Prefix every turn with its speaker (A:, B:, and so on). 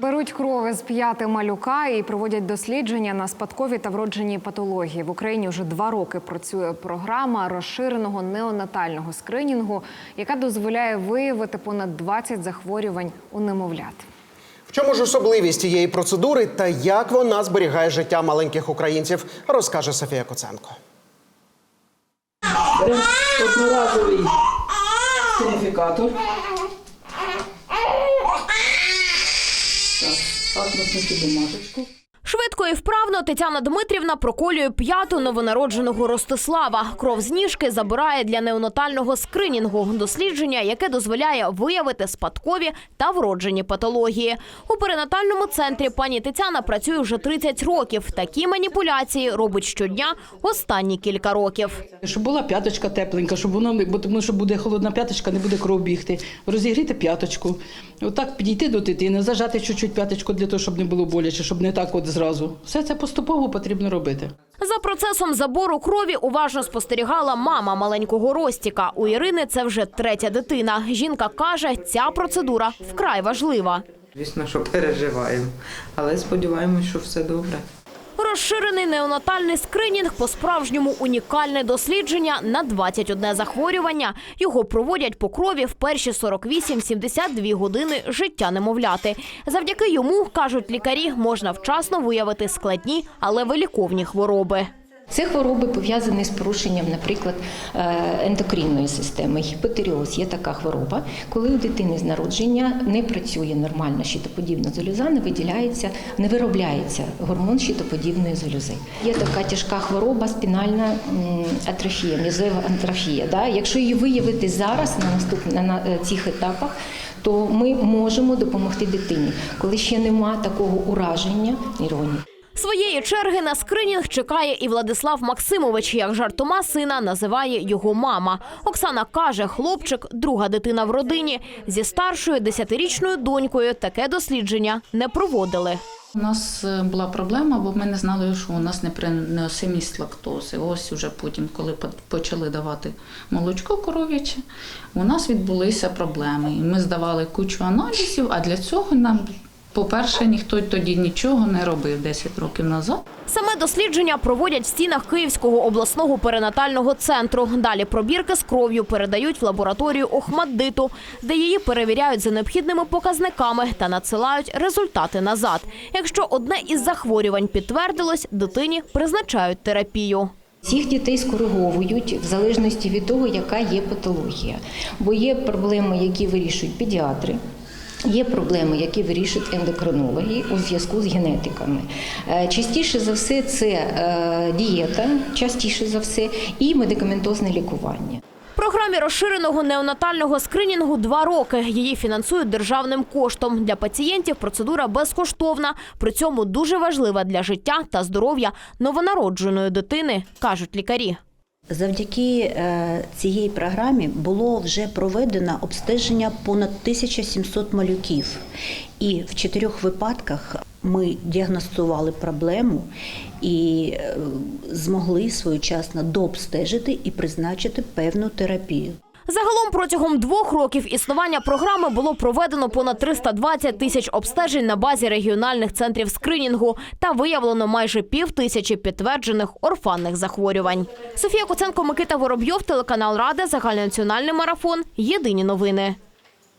A: Беруть кров з п'яти малюка і проводять дослідження на спадкові та вроджені патології. В Україні вже два роки працює програма розширеного неонатального скринінгу, яка дозволяє виявити понад 20 захворювань у немовлят.
B: В чому ж особливість цієї процедури та як вона зберігає життя маленьких українців, розкаже Софія Коценко.
C: Одноразовий сигніфікатор. Сюди бумажечку.
D: Швидко і вправно Тетяна Дмитрівна проколює п'яту новонародженого Ростислава. Кров з ніжки забирає для неонатального скринінгу дослідження, яке дозволяє виявити спадкові та вроджені патології. У перинатальному центрі пані Тетяна працює вже 30 років. Такі маніпуляції робить щодня останні кілька років.
C: Щоб була п'яточка тепленька, щоб воно тому що буде холодна п'яточка, не буде кров бігти. Розігріти п'яточку. Отак підійти до дитини, зажати чуть-чуть п'яточку для того, щоб не було боляче, щоб не так от зразу. Все це поступово потрібно робити.
D: За процесом забору крові уважно спостерігала мама маленького Ростіка. У Ірини це вже третя дитина. Жінка каже, ця процедура вкрай важлива.
E: Звісно, що переживаємо, але сподіваємось, що все добре.
D: Розширений неонатальний скринінг по-справжньому унікальне дослідження на 21 захворювання. Його проводять по крові в перші 48-72 години життя немовляти. Завдяки йому, кажуть лікарі, можна вчасно виявити складні, але виліковні хвороби.
F: Це хвороби пов'язані з порушенням, наприклад, е, ендокринної системи. Гіпотеріоз є така хвороба, коли у дитини з народження не працює нормально щитоподібна залюза, не виділяється, не виробляється гормон щитоподібної залюзи. Є така тяжка хвороба спінальна атрофія, м'язова атрофія. Да? Якщо її виявити зараз на наступ на, на е, цих етапах, то ми можемо допомогти дитині, коли ще нема такого ураження нейронів.
D: Своєї черги на скринінг чекає і Владислав Максимович, як жартома сина називає його мама. Оксана каже, хлопчик друга дитина в родині. Зі старшою десятирічною донькою таке дослідження не проводили.
G: У нас е, була проблема, бо ми не знали, що у нас неприносимість лактози. Ось уже потім, коли почали давати молочко коров'яче, у нас відбулися проблеми. Ми здавали кучу аналізів, а для цього нам, по-перше, ніхто тоді нічого не робив 10 років назад.
D: Саме дослідження проводять в стінах Київського обласного перинатального центру. Далі пробірки з кров'ю передають в лабораторію Охмаддиту, де її перевіряють за необхідними показниками та надсилають результати назад. Якщо одне із захворювань підтвердилось, дитині призначають терапію.
F: Цих дітей скориговують в залежності від того, яка є патологія. Бо є проблеми, які вирішують педіатри. Є проблеми, які вирішують ендокринологи у зв'язку з генетиками. Е, Частіше за все це е, дієта, частіше за все, і медикаментозне лікування.
D: Програмі розширеного неонатального скринінгу два роки. Її фінансують державним коштом. Для пацієнтів процедура безкоштовна. При цьому дуже важлива для життя та здоров'я новонародженої дитини, кажуть лікарі.
H: Завдяки е, цієї програмі було вже проведено обстеження понад 1700 малюків, і в чотирьох випадках ми діагностували проблему і е, змогли своєчасно дообстежити і призначити певну терапію.
D: Загалом протягом двох років існування програми було проведено понад 320 тисяч обстежень на базі регіональних центрів скринінгу та виявлено майже пів тисячі підтверджених орфанних захворювань. Софія Коценко, Микита Воробйов, телеканал Рада, загальнонаціональний марафон. Єдині новини.